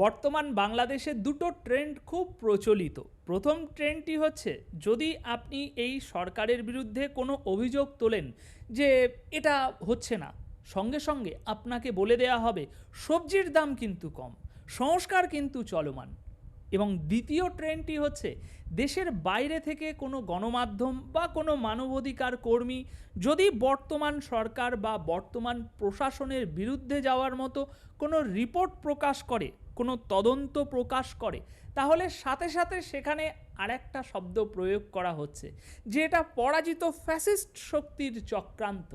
বর্তমান বাংলাদেশে দুটো ট্রেন্ড খুব প্রচলিত। প্রথম ট্রেন্ডটি হচ্ছে, যদি আপনি এই সরকারের বিরুদ্ধে কোনো অভিযোগ তোলেন যে এটা হচ্ছে না, সঙ্গে সঙ্গে আপনাকে বলে দেয়া হবে, সবজির দাম কিন্তু কম, সংস্কার কিন্তু চলমান। এবং দ্বিতীয় ট্রেন্ডটি হচ্ছে, দেশের বাইরে থেকে কোনো গণমাধ্যম বা কোনো মানবাধিকার কর্মী যদি বর্তমান সরকার বা বর্তমান প্রশাসনের বিরুদ্ধে যাওয়ার মতো কোনো রিপোর্ট প্রকাশ করে কোনো তদন্ত প্রকাশ করে, তাহলে সাথে সাথে সেখানে আরেকটা শব্দ প্রয়োগ করা হচ্ছে যে এটা পরাজিত ফ্যাসিস্ট শক্তির চক্রান্ত।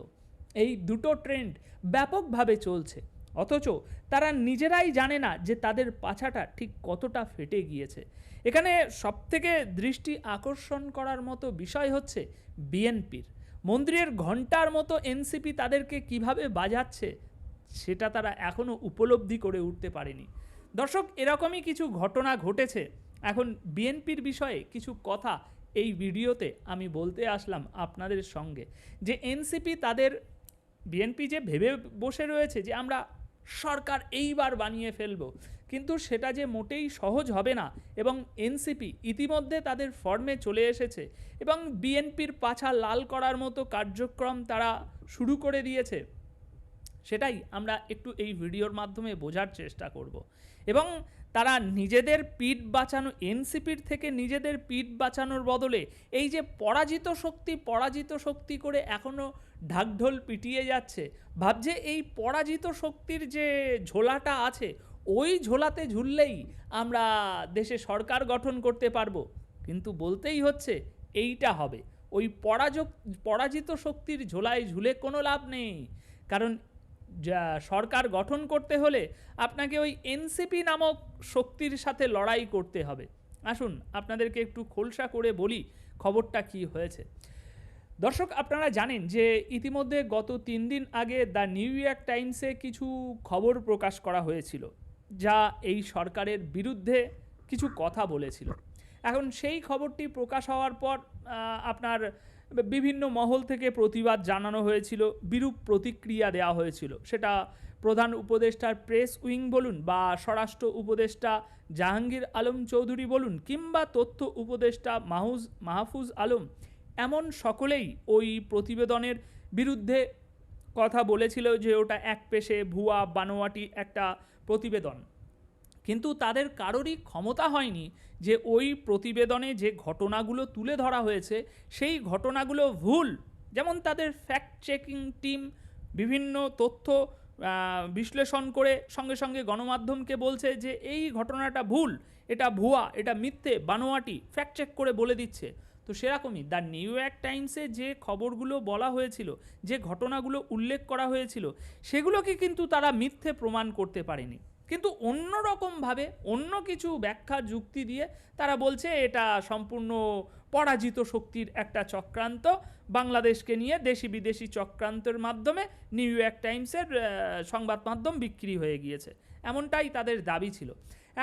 এই দুটো ট্রেন্ড ব্যাপকভাবে চলছে, অথচ তারা নিজেরাই জানে না যে তাদের পাছাটা ঠিক কতটা ফেটে গিয়েছে। এখানে সবথেকে দৃষ্টি আকর্ষণ করার মতো বিষয় হচ্ছে বিএনপির। মন্ত্রীর ঘণ্টার মতো এনসিপি তাদেরকে কীভাবে বাজাচ্ছে, সেটা তারা এখনও উপলব্ধি করে উঠতে পারেনি। দর্শক, এরকমই কিছু ঘটনা ঘটেছে। এখন বিএনপির বিষয়ে কিছু কথা এই ভিডিওতে আমি বলতে আসলাম আপনাদের সঙ্গে। যে এনসিপি তাদের, বিএনপি যে ভেবে বসে রয়েছে যে আমরা সরকার এইবার বানিয়ে ফেলব, কিন্তু সেটা যে মোটেই সহজ হবে না এবং এনসিপি ইতিমধ্যে তাদের ফর্মে চলে এসেছে এবং বিএনপির পাছা লাল করার মতো কার্যক্রম তারা শুরু করে দিয়েছে। সেটাই আমরা একটু এই ভিডিওর মাধ্যমে বোঝার চেষ্টা করব। এবং তারা নিজেদের পিঠ বাঁচানো, এনসিপির থেকে নিজেদের পিঠ বাঁচানোর বদলে এই যে পরাজিত শক্তি পরাজিত শক্তি করে এখনও ঢাকঢোল পিটিয়ে যাচ্ছে, ভাবছে এই পরাজিত শক্তির যে ঝোলাটা আছে, ওই ঝোলাতে ঝুললেই আমরা দেশে সরকার গঠন করতে পারব। কিন্তু বলতেই হচ্ছে এইটা হবে। ওই পরাজক, পরাজিত শক্তির ঝোলায় ঝুলে কোনো লাভ নেই। কারণ যা সরকার গঠন করতে হলে আপনাকে ওই এনসিপি নামক শক্তির সাথে লড়াই করতে হবে। আসুন, আপনাদেরকে একটু খোলসা করে বলি খবরটা কি হয়েছে। দর্শক, আপনারা জানেন যে ইতিমধ্যে গত তিন দিন আগে দ্য নিউ ইয়র্ক টাইমসে কিছু খবর প্রকাশ করা হয়েছিল, যা এই সরকারের বিরুদ্ধে কিছু কথা বলেছিল। এখন সেই খবরটি প্রকাশ হওয়ার পর আপনার বিভিন্ন মহল থেকে প্রতিবাদ জানানো হয়েছিল, বিরূপ প্রতিক্রিয়া দেওয়া হয়েছিল। সেটা প্রধান উপদেষ্টার প্রেস উইং বলুন বা স্বরাষ্ট্র উপদেষ্টা জাহাঙ্গীর আলম চৌধুরী বলুন কিংবা তথ্য উপদেষ্টা মাহুজ, মাহফুজ আলম, এমন সকলেই ওই প্রতিবেদনের বিরুদ্ধে কথা বলেছিল যে ওটা এক পেশে ভুয়া বানোয়াটি একটা প্রতিবেদন। কিন্তু তাদের কারোরই ক্ষমতা হয়নি যে ওই প্রতিবেদনে যে ঘটনাগুলো তুলে ধরা হয়েছে, সেই ঘটনাগুলো ভুল। যেমন তাদের ফ্যাক্ট চেকিং টিম বিভিন্ন তথ্য বিশ্লেষণ করে সঙ্গে সঙ্গে গণমাধ্যমকে বলছে যে এই ঘটনাটা ভুল, এটা ভুয়া, এটা মিথ্যে, বানোয়াটি ফ্যাক্ট চেক করে বলে দিচ্ছে। তো সেরকমই দ্য নিউ ইয়র্ক টাইমসে যে খবরগুলো বলা হয়েছিল, যে ঘটনাগুলো উল্লেখ করা হয়েছিল, সেগুলোকে কিন্তু তারা মিথ্যে প্রমাণ করতে পারেনি। কিন্তু অন্য রকমভাবে অন্য কিছু ব্যাখ্যা, যুক্তি দিয়ে তারা বলছে, এটা সম্পূর্ণ পরাজিত শক্তির একটা চক্রান্ত। বাংলাদেশকে নিয়ে দেশি বিদেশি চক্রান্তের মাধ্যমে নিউ ইয়র্ক টাইমসের সংবাদ মাধ্যম বিক্রি হয়ে গিয়েছে। এমনটাই তাদের দাবি ছিল।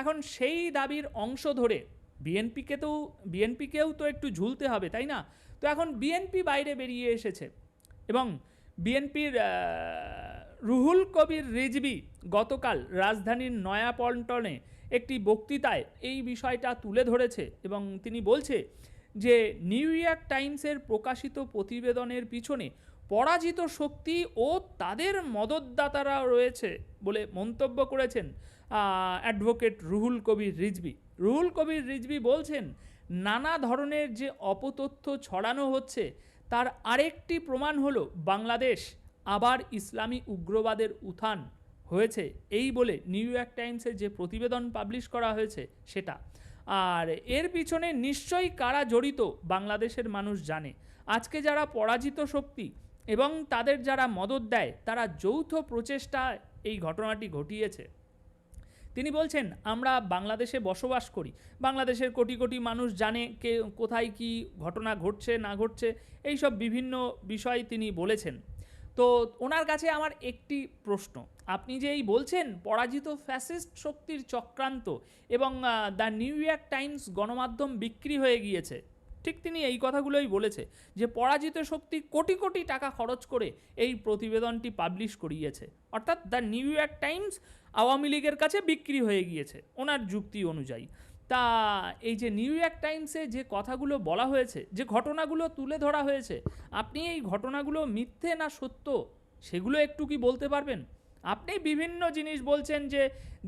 এখন সেই দাবির অংশ ধরে বিএনপিকে তো, বিএনপিকেও তো একটু ঝুলতে হবে, তাই না? তো এখন বিএনপি বাইরে বেরিয়ে এসেছে এবং বিএনপির রুহুল কবির রিজবি গতকাল রাজধানীর নয়াপল্টনে একটি বক্তৃতায় এই বিষয়টা তুলে ধরেছে এবং তিনি বলছে যে নিউ ইয়র্ক টাইমসের প্রকাশিত প্রতিবেদনের পিছনে পরাজিত শক্তি ও তাদের মদতদাতারা রয়েছে বলে মন্তব্য করেছেন অ্যাডভোকেট রুহুল কবির রিজবি রুহুল কবির রিজবি বলছেন, নানা ধরনের যে অপতথ্য ছড়ানো হচ্ছে, তার আরেকটি প্রমাণ হলো বাংলাদেশ। আবার ইসলামী উগ্রবাদের উত্থান হয়েছে। এই বলে নিউ ইয়র্ক টাইমসের যে প্রতিবেদন পাবলিশ করা হয়েছে সেটা। আর এর পিছনে নিশ্চয়ই কারা জড়িত বাংলাদেশের মানুষ জানে। আজকে যারা পরাজিত শক্তি এবং তাদের যারা মদত দেয়, তারা যৌথ প্রচেষ্টায় এই ঘটনাটি ঘটিয়েছে। তিনি বলছেন, আমরা বাংলাদেশে বসবাস করি। বাংলাদেশের কোটি কোটি মানুষ জানে কে, কোথায় কি ঘটনা ঘটছে, না ঘটছে। এই সব বিভিন্ন বিষয় তিনি বলেছেন। তো ওনার কাছে আমার একটি প্রশ্ন। আপনি যে এই বলছেন, পরাজিত ফ্যাসিস্ট শক্তির চক্রান্ত এবং দ্য নিউ ইয়র্ক টাইমস গণমাধ্যম বিক্রি হয়ে গিয়েছে, ঠিক তিনি এই কথাগুলোই বলেছে যে পরাজিত শক্তি কোটি কোটি টাকা খরচ করে এই প্রতিবেদনটি পাবলিশ করিয়েছে। অর্থাৎ the New York Times Awami লীগের কাছে বিক্রি হয়ে গিয়েছে, ওনার যুক্তি অনুযায়ী। তা এই যে নিউ ইয়র্ক টাইমসে যে কথাগুলো বলা হয়েছে, যে ঘটনাগুলো তুলে ধরা হয়েছে, আপনি এই ঘটনাগুলো মিথ্যে না সত্য, সেগুলো একটু কি বলতে পারবেন? আপনি বিভিন্ন জিনিস বলছেন যে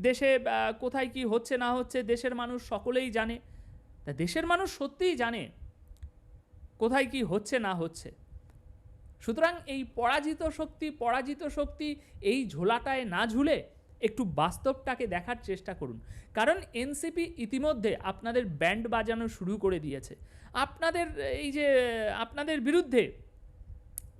দেশে কোথায় কি হচ্ছে না হচ্ছে, দেশের মানুষ সকলেই জানে। তা দেশের মানুষ সত্যিই জানে কোথায় কি হচ্ছে না হচ্ছে। সুতরাং এই পরাজিত শক্তি পরাজিত শক্তি এই ঝোলাটায় না ঝুলে একটু বাস্তবটাকে দেখার চেষ্টা করুন। কারণ এনসিপি ইতিমধ্যে আপনাদের ব্যান্ড বাজানো শুরু করে দিয়েছে। আপনাদের, এই যে, আপনাদের বিরুদ্ধে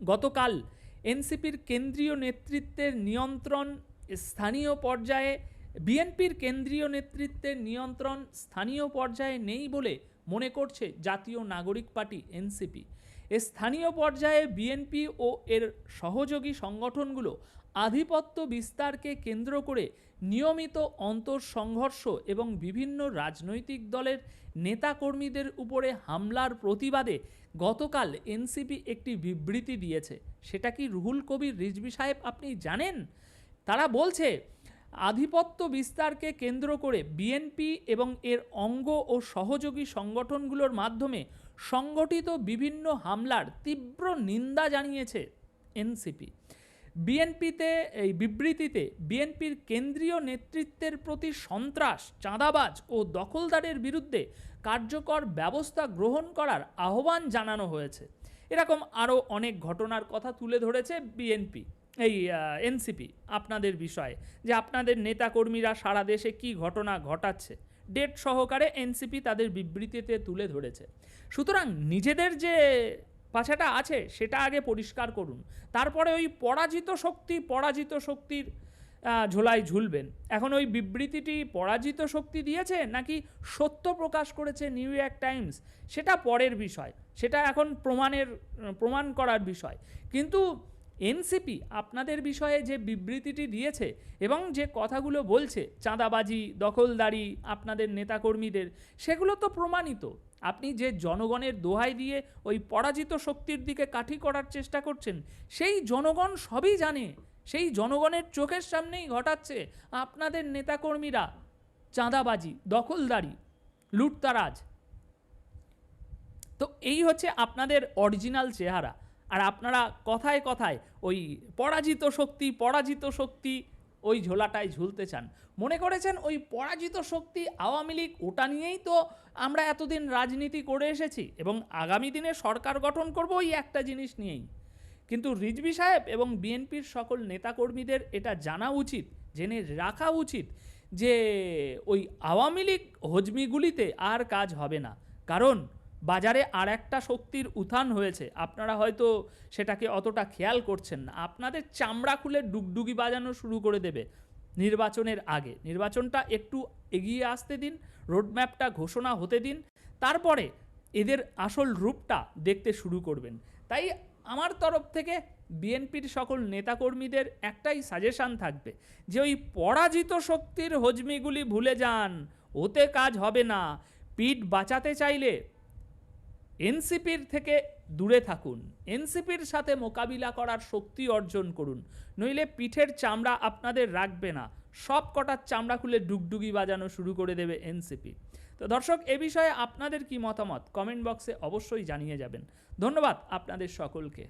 গতকাল এনসিপির কেন্দ্রীয় নেতৃত্বের নিয়ন্ত্রণ স্থানীয় পর্যায়ে, বিএনপির কেন্দ্রীয় নেতৃত্বের নিয়ন্ত্রণ স্থানীয় পর্যায়ে নেই বলে মনে করছে জাতীয় নাগরিক পার্টি, এনসিপি। স্থানীয় পর্যায়ে বিএনপি ও এর সহযোগী সংগঠনগুলো আধিপত্য বিস্তারকে কেন্দ্র করে নিয়মিত অন্তঃসংঘর্ষ এবং বিভিন্ন রাজনৈতিক দলের নেতাকর্মীদের উপরে হামলার প্রতিবাদে গতকাল এনসিপি একটি বিবৃতি দিয়েছে। সেটা কি রুহুল কবির রিজভি সাহেব আপনি জানেন? তারা বলছে আধিপত্য বিস্তারকে কেন্দ্র করে বিএনপি এবং এর অঙ্গ ও সহযোগী সংগঠনগুলোর মাধ্যমে সংগঠিত বিভিন্ন হামলার তীব্র নিন্দা জানিয়েছে এনসিপি। বিএনপিতে, এই বিবৃতিতে বিএনপির কেন্দ্রীয় নেতৃত্বের প্রতি সন্ত্রাস, চাঁদাবাজ ও দখলদারের বিরুদ্ধে কার্যকর ব্যবস্থা গ্রহণ করার আহ্বান জানানো হয়েছে। এরকম আরও অনেক ঘটনার কথা তুলে ধরেছে বিএনপি। এই এনসিপি আপনাদের বিষয়ে, যে আপনাদের নেতাকর্মীরা সারা দেশে কি ঘটনা ঘটাচ্ছে। ডেট সহকারে এনসিপি তাদের বিবৃতিতে তুলে ধরেছে। সুতরাং নিজেদের যে পাছাটা আছে, সেটা আগে পরিষ্কার করুন। তারপরে ওই পরাজিত শক্তি, পরাজিত শক্তির ঝোলায় ঝুলবেন। এখন ওই বিবৃতিটি পরাজিত শক্তি দিয়েছে, নাকি সত্য প্রকাশ করেছে নিউ ইয়র্ক টাইমস সেটা পরের বিষয়। সেটা এখন প্রমাণের, প্রমাণ করার বিষয়। কিন্তু এনসিপি আপনাদের বিষয়ে যে বিবৃতিটি দিয়েছে এবং যে কথাগুলো বলছে, চাঁদাবাজি, দখলদারি আপনাদের নেতাকর্মীদের, সেগুলো তো প্রমাণিত। আপনি যে জনগণের দোহাই দিয়ে ওই পরাজিত শক্তির দিকে কাঠি করার চেষ্টা করছেন, সেই জনগণ সবই জানে, সেই জনগণের চোখের সামনেই ঘটাচ্ছে আপনাদের নেতাকর্মীরা চাঁদাবাজি, দখলদারি, লুটতারাজ। তো এই হচ্ছে আপনাদের অরিজিনাল চেহারা। আর আপনারা কথায় কথায় ওই পরাজিত শক্তি পরাজিত শক্তি ওই ঝোলাটায় ঝুলতে চান। মনে করেছেন ওই পরাজিত শক্তি আওয়ামী লীগ ওটা নিয়েই তো আমরা এতদিন রাজনীতি করে এসেছি এবং আগামী দিনে সরকার গঠন করব ওই একটা জিনিস নিয়েই। কিন্তু রিজবি সাহেব এবং বিএনপির সকল নেতাকর্মীদের এটা জানা উচিত, জেনে রাখা উচিত যে ওই আওয়ামী লীগ হজমিগুলিতে আর কাজ হবে না। কারণ বাজারে আর একটা শক্তির উত্থান হয়েছে। আপনারা হয়তো সেটাকে অতটা খেয়াল করছেন না। আপনাদের চামড়া খুলে ডুগডুগি বাজানো শুরু করে দেবে নির্বাচনের আগে। নির্বাচনটা একটু এগিয়ে আসতে দিন, রোডম্যাপটা ঘোষণা হতে দিন, তারপরে এদের আসল রূপটা দেখতে শুরু করবেন। তাই আমার তরফ থেকে বিএনপির সকল নেতাকর্মীদের একটাই সাজেশান থাকবে, যে ওই পরাজিত শক্তির হজমিগুলি ভুলে যান, ওতে কাজ হবে না। পিঠ বাঁচাতে চাইলে এনসিপির থেকে দূরে থাকুন। এনসিপির সাথে মোকাবিলা করার শক্তি অর্জন করুন। নইলে পিঠের চামড়া আপনাদের রাখবে না। সব কটার চামড়া খুলে ডুগডুগি বাজানো শুরু করে দেবে এনসিপি। তো দর্শক, এ বিষয়ে আপনাদের কি মতামত? কমেন্ট বক্সে অবশ্যই জানিয়ে যাবেন। ধন্যবাদ আপনাদের সকলকে।